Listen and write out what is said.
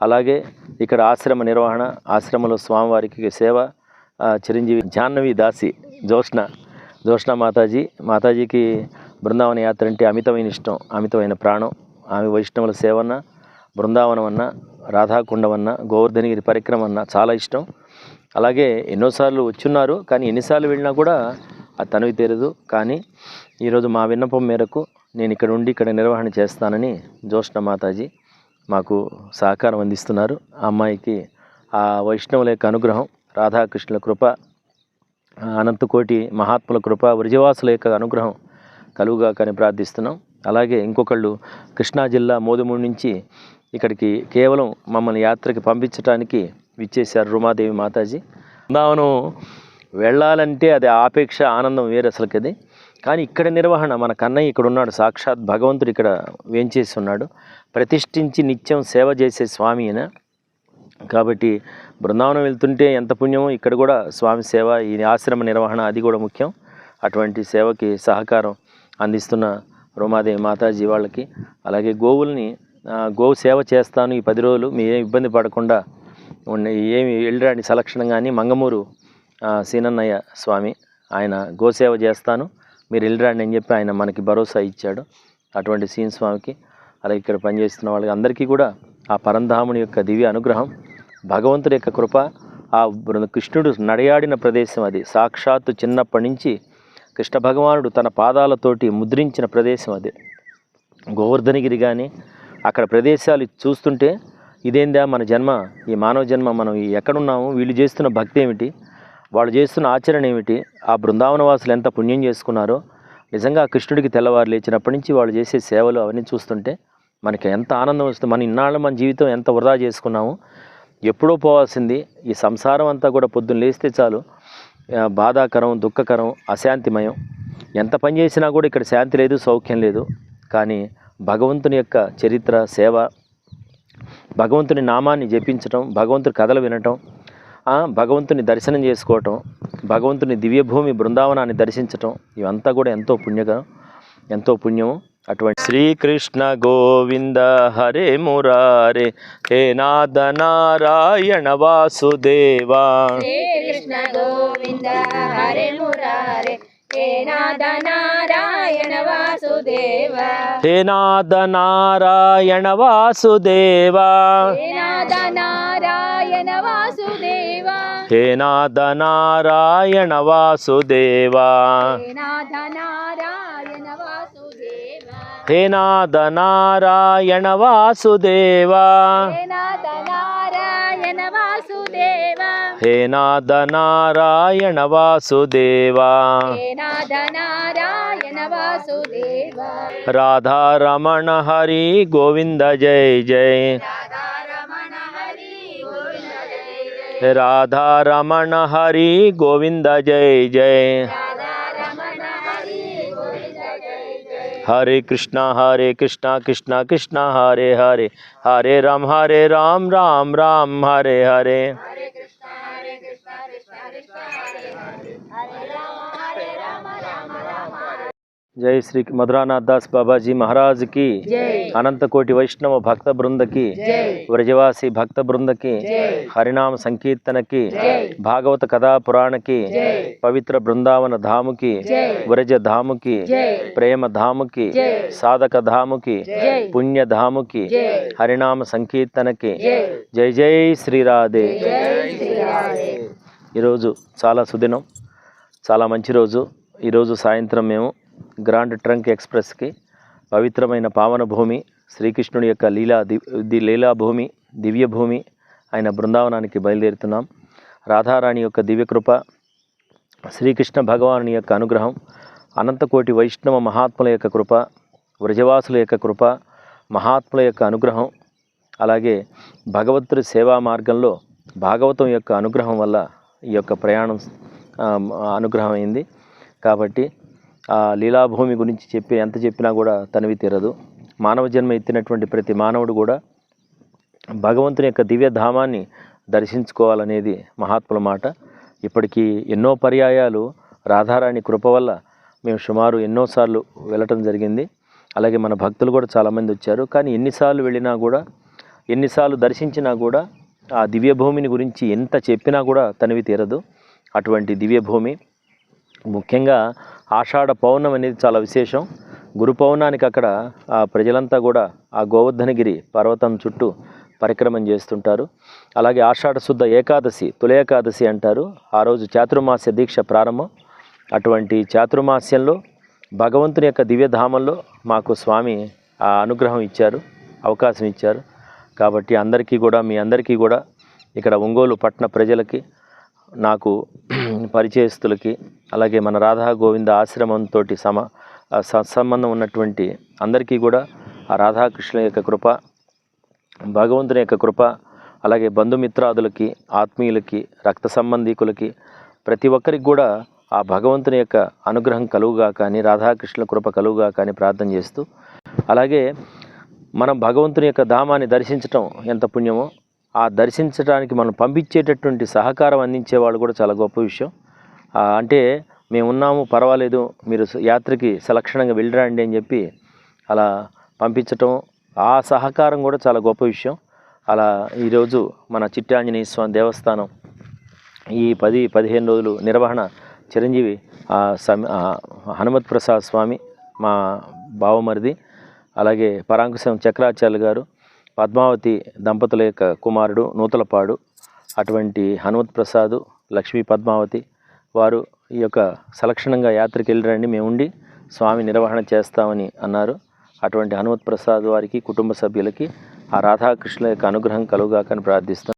అలాగే ఇక్కడ ఆశ్రమ నిర్వహణ ఆశ్రమంలో స్వామివారికి సేవ చిరంజీవి జాహ్నవి దాసి జోష్ణ జోష్ణ మాతాజీ. మాతాజీకి బృందావన యాత్ర అంటే అమితమైన ఇష్టం అమితమైన ప్రాణం. ఆమె వైష్ణవుల సేవన్న బృందావనం అన్న రాధాకుండం అన్న గోవర్ధనగిరి పరిక్రమ అన్న చాలా ఇష్టం. అలాగే ఎన్నోసార్లు వచ్చున్నారు కానీ ఎన్నిసార్లు వెళ్ళినా కూడా ఆ తనవి తీరదు. కానీ ఈరోజు మా విన్నపం మేరకు నేను ఇక్కడ ఉండి ఇక్కడ నిర్వహణ చేస్తానని జోష్ణ మాతాజీ మాకు సహకారం అందిస్తున్నారు. ఆ అమ్మాయికి ఆ వైష్ణవుల యొక్క అనుగ్రహం రాధాకృష్ణుల కృప అనంతకోటి మహాత్ముల కృప వృజవాసుల యొక్క అనుగ్రహం కలుగుగా కానీ ప్రార్థిస్తున్నాం. అలాగే ఇంకొకళ్ళు కృష్ణా జిల్లా మోదుమూడి నుంచి ఇక్కడికి కేవలం మమ్మల్ని యాత్రకి పంపించడానికి విచ్చేశారు రుమాదేవి మాతాజీ. బృందావనం వెళ్ళాలంటే అది ఆపేక్ష ఆనందం వేరు అసలుకి అది కానీ ఇక్కడ నిర్వహణ మన కన్నయ్య ఇక్కడ ఉన్నాడు. సాక్షాత్ భగవంతుడు ఇక్కడ వేంచేసి ఉన్నాడు ప్రతిష్ఠించి నిత్యం సేవ చేసే స్వామి అయినా కాబట్టి బృందావనం వెళ్తుంటే ఎంత పుణ్యమో ఇక్కడ కూడా స్వామి సేవ ఈ ఆశ్రమ నిర్వహణ అది కూడా ముఖ్యం. అటువంటి సేవకి సహకారం అందిస్తున్న రోమాదేవి మాతాజీ వాళ్ళకి. అలాగే గోవుల్ని గోవు సేవ చేస్తాను ఈ పది రోజులు. మీ ఏమి ఇబ్బంది పడకుండా ఉన్న ఏమి వెళ్ళరాని సలక్షణం కానీ మంగమూరు సీనన్నయ్య స్వామి ఆయన గోసేవ చేస్తాను. మీరు వెళ్ళిరాండి అని చెప్పి ఆయన మనకి భరోసా ఇచ్చాడు. అటువంటి సీన్ స్వామికి అలాగే ఇక్కడ పనిచేస్తున్న వాళ్ళకి అందరికీ కూడా ఆ పరంధాముని యొక్క దివ్య అనుగ్రహం భగవంతుడి యొక్క కృప ఆ బృ- కృష్ణుడు నడయాడిన ప్రదేశం అది. సాక్షాత్తు చిన్నప్పటి నుంచి కృష్ణ భగవానుడు తన పాదాలతోటి ముద్రించిన ప్రదేశం అది. గోవర్ధనగిరి కానీ అక్కడ ప్రదేశాలు చూస్తుంటే ఇదేందా మన జన్మ ఈ మానవ జన్మ మనం ఎక్కడున్నాము వీళ్ళు చేస్తున్న భక్తి ఏమిటి? వాళ్ళు చేస్తున్న ఆచరణ ఏమిటి? ఆ బృందావన వాసులు ఎంత పుణ్యం చేసుకున్నారో నిజంగా కృష్ణుడికి తెల్లవారు లేచినప్పటి నుంచి వాళ్ళు చేసే సేవలు అవన్నీ చూస్తుంటే మనకి ఎంత ఆనందం వస్తుంది. మన ఇన్నాళ్ళు మన జీవితం ఎంత వృధా చేసుకున్నాము. ఎప్పుడో పోవాల్సింది ఈ సంసారం అంతా కూడా పొద్దున్న లేస్తే చాలు. బాధాకరం దుఃఖకరం అశాంతిమయం. ఎంత పని చేసినా కూడా ఇక్కడ శాంతి లేదు సౌఖ్యం లేదు. కానీ భగవంతుని యొక్క చరిత్ర సేవ భగవంతుని నామాన్ని జపించడం భగవంతుని కథలు వినటం భగవంతుని దర్శనం చేసుకోవటం భగవంతుని దివ్యభూమి బృందావనాన్ని దర్శించటం ఇవంతా కూడా ఎంతో పుణ్యకరం ఎంతో పుణ్యము. అటువంటి శ్రీకృష్ణ గోవింద హరే మురారే హే నాద నారాయణ వాసుదేవా. హే కృష్ణ గోవింద హరే మురారే హే నాద నారాయణ వాసుదేవ. హే నాద నారాయణ వాసుదేవా. హే నారాయణ వాసుదేవ. హే నాద నారాయణ వాసుదేవా. హే నాద నారాయణ వాసుదేవ. హే నాద నారాయణ వాసుదేవా. హే నాద నారాయణ వాసుదేవ హే జయ జయ రాధారమణ హరి గోవింద జై జై రాధారమణ హరి గోవింద జయ జయ హరే కృష్ణ హరే కృష్ణ కృష్ణ కృష్ణ హరే హరే హరే రామ్ హరే రామ్ రామ్ రామ్ హరే హరే హరే కృష్ణ హరే కృష్ణ కృష్ణ కృష్ణ హరే హరే హరే రామ హరే రామ రామ రామ హరే జై శ్రీ మధురానాథ్ దాస్ బాబాజీ మహారాజ్కి జై. అనంతకోటి వైష్ణవ భక్త బృందకి వ్రజవాసి భక్త బృందకి హరినామ సంకీర్తనకి భాగవత కథా పురాణకి పవిత్ర బృందావన ధాముకి వ్రజ ధాముకి ప్రేమ ధాముకి సాధక ధాముకి పుణ్య ధాముకి హరినామ సంకీర్తనకి జై. జై శ్రీరాధే ఈరోజు చాలా సుదినం చాలా మంచి రోజు. ఈరోజు సాయంత్రం మేము గ్రాండ్ ట్రంక్ ఎక్స్ప్రెస్కి పవిత్రమైన పావన భూమి శ్రీకృష్ణుడి యొక్క లీలా ది ది లీలా భూమి దివ్య భూమి ఆయన బృందావనానికి బయలుదేరుతున్నాం. రాధారాణి యొక్క దివ్యకృప శ్రీకృష్ణ భగవానుని యొక్క అనుగ్రహం అనంతకోటి వైష్ణవ మహాత్ముల యొక్క కృప వ్రజవాసుల యొక్క కృప మహాత్ముల యొక్క అనుగ్రహం అలాగే భగవంతుడి సేవా మార్గంలో భాగవతం యొక్క అనుగ్రహం వల్ల ఈ యొక్క ప్రయాణం అనుగ్రహం అయింది కాబట్టి లీలాభూమి గురించి చెప్పి ఎంత చెప్పినా కూడా తనివి తీరదు. మానవ జన్మ ఎత్తినటువంటి ప్రతి మానవుడు కూడా భగవంతుని యొక్క దివ్యధామాన్ని దర్శించుకోవాలనేది మహాత్ముల మాట. ఇప్పటికీ ఎన్నో పర్యాయాలు రాధారాణి కృప వల్ల మేము సుమారు ఎన్నోసార్లు వెళ్ళటం జరిగింది. అలాగే మన భక్తులు కూడా చాలామంది వచ్చారు. కానీ ఎన్నిసార్లు వెళ్ళినా కూడా ఎన్నిసార్లు దర్శించినా కూడా ఆ దివ్యభూమిని గురించి ఎంత చెప్పినా కూడా తనివి తీరదు. అటువంటి దివ్యభూమి ముఖ్యంగా ఆషాఢ పౌర్ణమి అనేది చాలా విశేషం. గురు పౌర్ణానికి అక్కడ ఆ ప్రజలంతా కూడా ఆ గోవర్ధనగిరి పర్వతం చుట్టూ పరిక్రమం చేస్తుంటారు. అలాగే ఆషాఢ శుద్ధ ఏకాదశి తుల ఏకాదశి అంటారు. ఆ రోజు చాతుర్మాస్య దీక్ష ప్రారంభం. అటువంటి చాతుర్మాస్యంలో భగవంతుని యొక్క దివ్యధామంలో మాకు స్వామి ఆ అనుగ్రహం ఇచ్చారు అవకాశం ఇచ్చారు. కాబట్టి అందరికీ కూడా మీ అందరికీ కూడా ఇక్కడ ఒంగోలు పట్టణ ప్రజలకి నాకు పరిచయస్తులకి అలాగే మన రాధా గోవింద ఆశ్రమంతో సమ సత్సంబంధం సంబంధం ఉన్నటువంటి అందరికీ కూడా ఆ రాధాకృష్ణుల యొక్క కృప భగవంతుని యొక్క కృప అలాగే బంధుమిత్రాదులకి ఆత్మీయులకి రక్త సంబంధీకులకి ప్రతి ఒక్కరికి కూడా ఆ భగవంతుని యొక్క అనుగ్రహం కలుగుగా కానీ రాధాకృష్ణుల కృప కలుగుగా కానీ ప్రార్థన చేస్తూ అలాగే మనం భగవంతుని యొక్క ధామాన్ని దర్శించటం ఎంత పుణ్యమో ఆ దర్శించడానికి మనం పంపించేటటువంటి సహకారం అందించే వాళ్ళు కూడా చాలా గొప్ప విషయం. అంటే మేము ఉన్నాము పర్వాలేదు మీరు యాత్రకి సలక్షణంగా వెళ్ళిరండి అని చెప్పి అలా పంపించటం ఆ సహకారం కూడా చాలా గొప్ప విషయం. అలా ఈరోజు మన చిట్టాంజనేయ స్వామి దేవస్థానం ఈ పది పదిహేను రోజులు నిర్వహణ చిరంజీవి హనుమత్ ప్రసాద్ స్వామి మా బావమరిది అలాగే పరాంకుశం చక్రాచార్యులు గారు పద్మావతి దంపతుల యొక్క కుమారుడు నూతలపాడు అటువంటి హనుమత్ ప్రసాద్ లక్ష్మీ పద్మావతి వారు ఈ యొక్క సలక్షణంగా యాత్రకి వెళ్ళరండి. మేము ఉండి స్వామి నిర్వహణ చేస్తామని అన్నారు. అటువంటి హనుమత్ ప్రసాద్ వారికి కుటుంబ సభ్యులకి ఆ రాధాకృష్ణుల యొక్క అనుగ్రహం కలుగుగాకని ప్రార్థిస్తాం